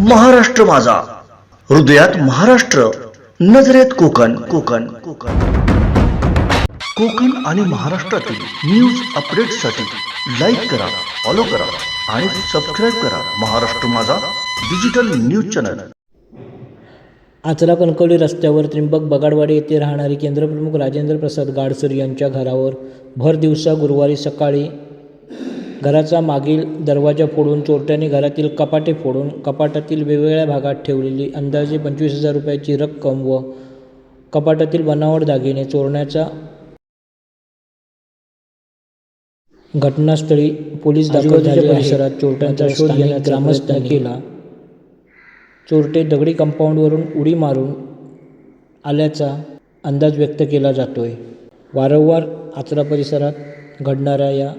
महाराष्ट्र माझा. हृदयात महाराष्ट्र नजरेत कोकण. कोकण कोकण. कोकण आणि महाराष्ट्रातील न्यूज अपडेटसाठी लाईक करा फॉलो करा आणि सबस्क्राईब करा महाराष्ट्र माझा digital news channel Achara Kankavli रस्त्यावर त्रिंबक बगाडवाडी येथे राहणारे केंद्रप्रमुख राजेंद्र प्रसाद गाडसर यांच्या घरावर भर दिवसा गुरुवारी सकाळी घराचा मागील दरवाजा फोडून चोरट्याने घरातील कपाटे फोडून कपाटातील वेगवेगळ्या भागात ठेवलेली अंदाजे पंचवीस हजार रुपयाची रक्कम व कपाटातील बनावट दागिने चोरण्याचा घटनास्थळी पोलीस दाखल झाले परिसरात चोरट्यांचा शोध घेण्यात ग्रामस्थांनी केला चोरटे दगडी कंपाऊंडवरून उडी मारून आल्याचा अंदाज व्यक्त केला जातोय. वारंवार आचरा परिसरात घडणाऱ्या या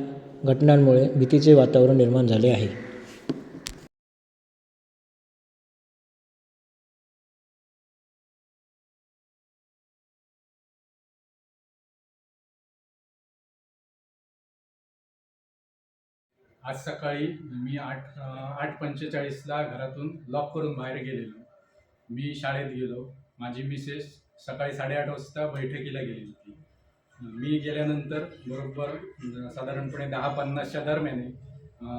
घटनांमुळे भीतीचे वातावरण निर्माण झाले आहे. आज सकाळी मी आठ आठ पंचेचाळीसला घरातून लॉक करून बाहेर गेलेलो. मी शाळेत गेलो. माझी मिसेस सकाळी साडेआठ वाजता बैठकीला गेली होती. मी गेल्यानंतर बरोबर साधारणपणे दहा पन्नासच्या दरम्याने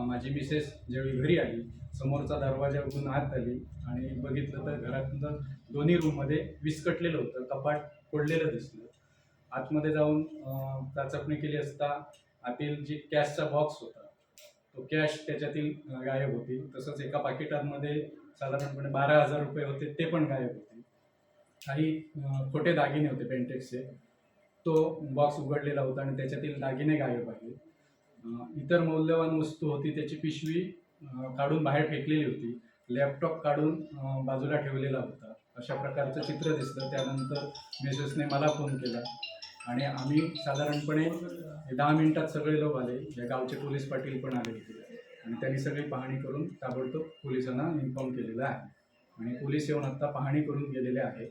माझी मिसेस ज्यावेळी घरी आली समोरचा दरवाजा उघडून आत आली आणि बघितलं तर घरातलं दोन्ही रूममध्ये विस्कटलेलं होतं कपाट फोडलेलं दिसलं. आतमध्ये जाऊन चाचपणी केली असता आतील जी कॅशचा बॉक्स होता तो कॅश त्याच्यातील गायब होती. तसंच एका पाकिटांमध्ये साधारणपणे बारा हजार रुपये होते ते पण गायब होते. काही खोटे दागिने होते पेंटेक्सचे तो बॉक्स उघडलेला होता आणि त्याच्यातील दागिने गायब आहे इतर मौल्यवान वस्तू होती त्याची पिशवी काढून बाहेर फेकलेली होती. लॅपटॉप काढून बाजूला ठेवलेला होता. अशा प्रकारचं चित्र दिसलं त्यानंतर मिसेसने मला फोन केला. आणि आम्ही साधारणपणे दहा मिनिटात सगळे लोक आले. या गावचे पोलीस पाटील पण आले होते. आणि त्यांनी सगळी पाहणी करून ताबडतोब पोलिसांना इन्फॉर्म केलेलं आहे. आणि पोलीस येऊन आत्ता पाहणी करून गेलेले आहेत.